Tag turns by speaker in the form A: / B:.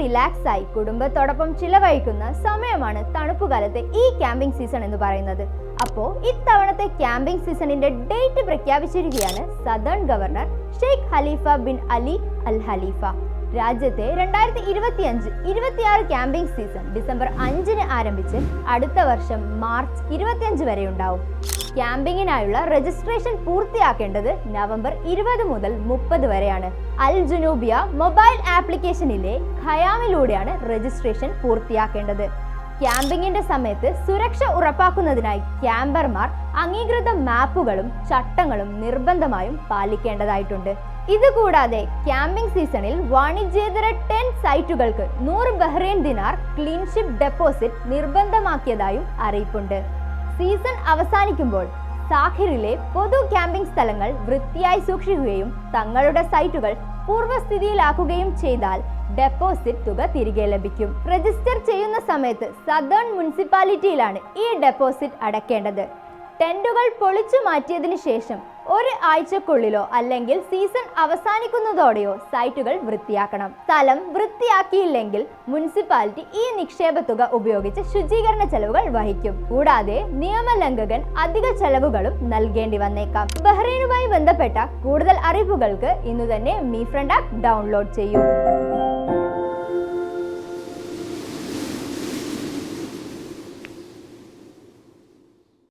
A: Relax ആയി കുടുംബത്തോടൊപ്പം ചിലവഴിക്കുന്ന സമയമാണ് തണുപ്പുകാലത്തെ ഈ ക്യാമ്പിംഗ് സീസൺ എന്ന് പറയുന്നത്. അപ്പോൾ ഇത്തവണത്തെ ക്യാമ്പിംഗ് സീസണിന്റെ ഡേറ്റ് പ്രഖ്യാപിച്ചിരിക്കുകയാണ് southern governor Sheikh Khalifa bin Ali Al Khalifa രാജ്യത്തെ രണ്ടായിരത്തി ഇരുപത്തി അഞ്ച് ഇരുപത്തിയാറ് ക്യാമ്പിംഗ് സീസൺ ഡിസംബർ അഞ്ചിന് ആരംഭിച്ച് അടുത്ത വർഷം മാർച്ച് ഇരുപത്തിയഞ്ച് വരെ ഉണ്ടാവും. ക്യാമ്പിങ്ങിനായുള്ള രജിസ്ട്രേഷൻ പൂർത്തിയാക്കേണ്ടത് നവംബർ ഇരുപത് മുതൽ മുപ്പത് വരെയാണ്. അൽ ജുനൂബിയ മൊബൈൽ ആപ്ലിക്കേഷനിലെ ഖയാമിലൂടെയാണ് രജിസ്ട്രേഷൻ പൂർത്തിയാക്കേണ്ടത്. ക്യാമ്പിങ്ങിന്റെ സമയത്ത് സുരക്ഷ ഉറപ്പാക്കുന്നതിനായി ക്യാമ്പർമാർ അംഗീകൃത മാപ്പുകളും ചട്ടങ്ങളും നിർബന്ധമായും പാലിക്കേണ്ടതായിട്ടുണ്ട്. ഇതുകൂടാതെ ക്യാമ്പിംഗ് സീസണിൽ വാണിജ്യേതര ടെൻ സൈറ്റുകൾക്ക് നൂറ് ബഹ്റൈൻ ദിനാർ ക്ലീൻഷിപ്പ് ഡെപ്പോസിറ്റ് നിർബന്ധമാക്കിയതായും അറിയിപ്പുണ്ട്. സീസൺ അവസാനിക്കുമ്പോൾ സാഹിറിലെ പൊതു ക്യാമ്പിംഗ് സ്ഥലങ്ങൾ വൃത്തിയായി സൂക്ഷിക്കുകയും തങ്ങളുടെ സൈറ്റുകൾ പൂർവസ്ഥിതിയിലാക്കുകയും ചെയ്താൽ ഡെപ്പോസിറ്റ് തുക തിരികെ ലഭിക്കും. രജിസ്റ്റർ ചെയ്യുന്ന സമയത്ത് സദേൺ മുനിസിപ്പാലിറ്റിയിലാണ് ഈ ഡെപ്പോസിറ്റ് അടക്കേണ്ടത്. ടെന്റുകൾ പൊളിച്ചു മാറ്റിയതിനു ശേഷം ഒരു ആഴ്ചക്കുള്ളിലോ അല്ലെങ്കിൽ സീസൺ അവസാനിക്കുന്നതോടെയോ സൈറ്റുകൾ വൃത്തിയാക്കണം. സ്ഥലം വൃത്തിയാക്കിയില്ലെങ്കിൽ മുനിസിപ്പാലിറ്റി ഈ നിക്ഷേപ തുക ഉപയോഗിച്ച് ശുചീകരണ ചെലവുകൾ വഹിക്കും. കൂടാതെ നിയമലംഘകൻ അധിക ചെലവുകളും നൽകേണ്ടി വന്നേക്കാം. ബഹ്റൈനുമായി ബന്ധപ്പെട്ട കൂടുതൽ അറിവുകൾക്ക് ഇന്നു തന്നെ മീ ഫ്രണ്ട് ആപ്പ് ഡൗൺലോഡ് ചെയ്യൂ.